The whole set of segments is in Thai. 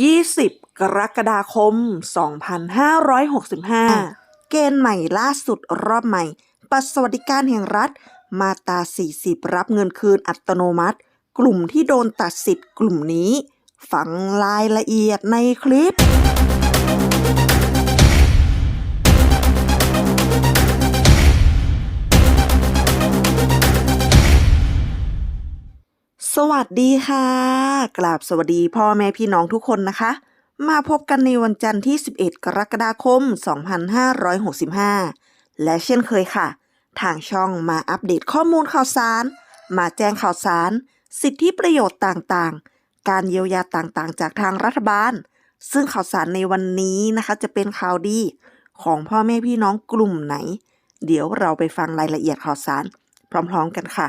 20 กรกฎาคม 2565 เกณฑ์ใหม่ล่าสุดรอบใหม่บัตรสวัสดิการแห่งรัฐ มาตรา 40 รับเงินคืนอัตโนมัติ กลุ่มที่โดนตัดสิทธิ์กลุ่มนี้ฟังรายละเอียดในคลิป สวัสดีค่ะ กราบสวัสดีพ่อแม่พี่น้องทุกคนนะคะ มาพบกันในวันจันทร์ที่ 11 กรกฎาคม 2565 และเช่นเคยค่ะ ทางช่องมาอัปเดตข้อมูลข่าวสาร มาแจ้งข่าวสาร สิทธิประโยชน์ต่างๆ การเยียวยาต่างๆ จากทางรัฐบาล ซึ่งข่าวสารในวันนี้นะคะจะเป็นข่าวดี ของพ่อแม่พี่น้องกลุ่มไหน เดี๋ยวเราไปฟังรายละเอียดข่าวสาร พร้อมๆกันค่ะ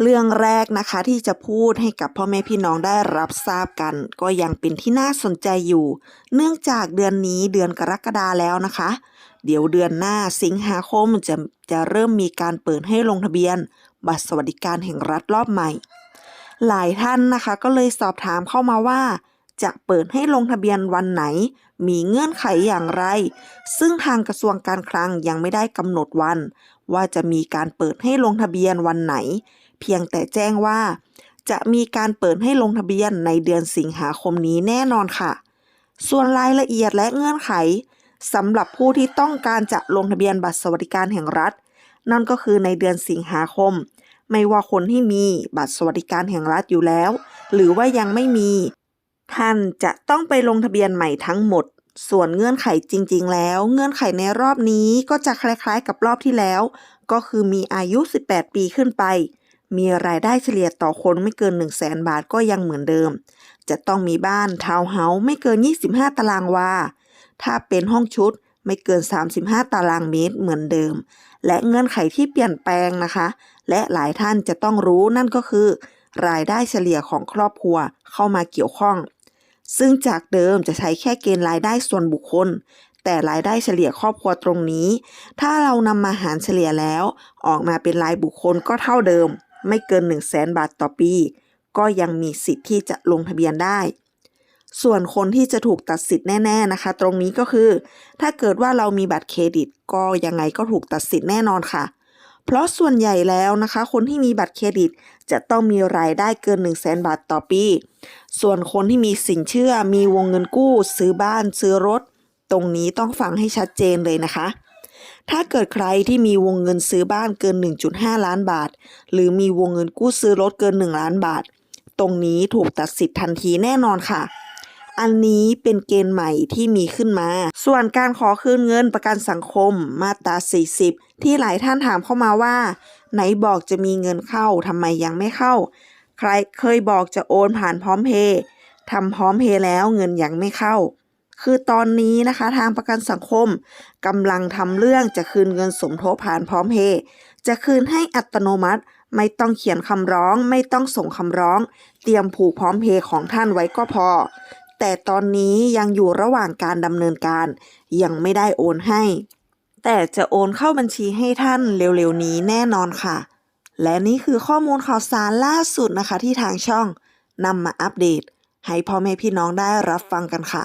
เรื่องแรกนะคะที่จะพูดให้กับพ่อแม่พี่น้องได้รับทราบกัน ก็ยังเป็นที่น่าสนใจอยู่ เนื่องจากเดือนนี้เดือนกรกฎาแล้วนะคะ เดี๋ยวเดือนหน้าสิงหาคมจะจะเริ่มมีการเปิดให้ลงทะเบียน บัตรสวัสดิการแห่งรัฐรอบใหม่ หลายท่านนะคะก็เลยสอบถามเข้ามาว่า จะเปิดให้ลงทะเบียนวันไหน มีเงื่อนไขอย่างไร ซึ่งทางกระทรวงการคลังยังไม่ได้กำหนดวัน ว่าจะมีการเปิดให้ลงทะเบียนวันไหน เพียงแต่แจ้งว่า จะมีการเปิดให้ลงทะเบียนในเดือนสิงหาคมนี้แน่นอนค่ะ ส่วนรายละเอียดและเงื่อนไขสำหรับผู้ที่ต้องการจะลงทะเบียนบัตรสวัสดิการแห่งรัฐ นั่นก็คือในเดือนสิงหาคม ไม่ว่าคนที่มีบัตรสวัสดิการแห่งรัฐอยู่แล้ว หรือว่ายังไม่มี ท่านจะต้องไปลงทะเบียนใหม่ทั้งหมด ส่วนเงื่อนไขจริง ๆ แล้ว เงื่อนไขในรอบนี้ก็จะคล้ายๆ กับรอบที่แล้ว ก็คือมีอายุ 18 ปีขึ้นไป มีรายได้เฉลี่ยต่อคนไม่เกิน 1 0 0 0 0แบาทก็ยังเหมือนเดิม จะต้องมีบ้านทาวน์เฮาส์ไม่เกิน 25 ตารางวา ถ้าเป็นห้องชุดไม่เกิน 35 ตารางเมตรเหมือนเดิม และเงื่อนไขที่เปลี่ยนแปลงนะคะ และหลายท่านจะต้องรู้นั่นก็คือ รายได้เฉลี่ยของครอบครัวเข้ามาเกี่ยวข้อง ซึ่งจากเดิมจะใช้แค่เกณฑ์รายได้ส่วนบุคคล แต่รายได้เฉลี่ยครอบครัวตรงนี้ ถ้าเรานำมาหารเฉลี่ยแล้ว ออกมาเป็นรายบุคคลก็เท่าเดิม ไม่เกิน 1 0 0 0 0แสนบาทต่อปี ก็ยังมีสิทธิ์ที่จะลงทะเบียนได้ ส่วนคนที่จะถูกตัดสิทธิ์แน่ๆนะคะ ตรงนี้ก็คือ ถ้าเกิดว่าเรามีบัตรเครดิต ก็ยังไงก็ถูกตัดสิทธิ์แน่นอนค่ะ เพราะส่วนใหญ่แล้วนะคะ คนที่มีบัตรเครดิตจะต้องมีรายได้เกิน 1 0 0 0 0แสนบาทต่อปี ส่วนคนที่มีสินเชื่อมีวงเงินกู้ ซื้อบ้านซื้อรถ ตรงนี้ต้องฟังให้ชัดเจนเลยนะคะ ถ้าเกิดใครที่มีวงเงินซื้อบ้านเกิน 1.5 ล้านบาท หรือมีวงเงินกู้ซื้อรถเกิน 1 ล้านบาท ตรงนี้ถูกตัดสิทธิ์ทันทีแน่นอนค่ะ อันนี้เป็นเกณฑ์ใหม่ที่มีขึ้นมา ส่วนการขอคืนเงินประกันสังคมมาตรา 40 ที่หลายท่านถามเข้ามาว่า ไหนบอกจะมีเงินเข้าทำไมยังไม่เข้า ใครเคยบอกจะโอนผ่านพร้อมเพย์ทำพร้อมเพย์แล้วเงินยังไม่เข้า คือตอนนี้นะคะทางประกันสังคมกำลังทำเรื่องจะคืนเงินสมทบผ่านพร้อมเพย์จะคืนให้อัตโนมัติ ไม่ต้องเขียนคำร้อง ไม่ต้องส่งคำร้อง เตรียมผูกพร้อมเพย์ของท่านไว้ก็พอ แต่ตอนนี้ยังอยู่ระหว่างการดำเนินการ ยังไม่ได้โอนให้ แต่จะโอนเข้าบัญชีให้ท่านเร็วๆนี้แน่นอนค่ะ และนี่คือข้อมูลข่าวสารล่าสุดนะคะที่ทางช่องนำมาอัปเดต ให้พ่อแม่พี่น้องได้รับฟังกันค่ะ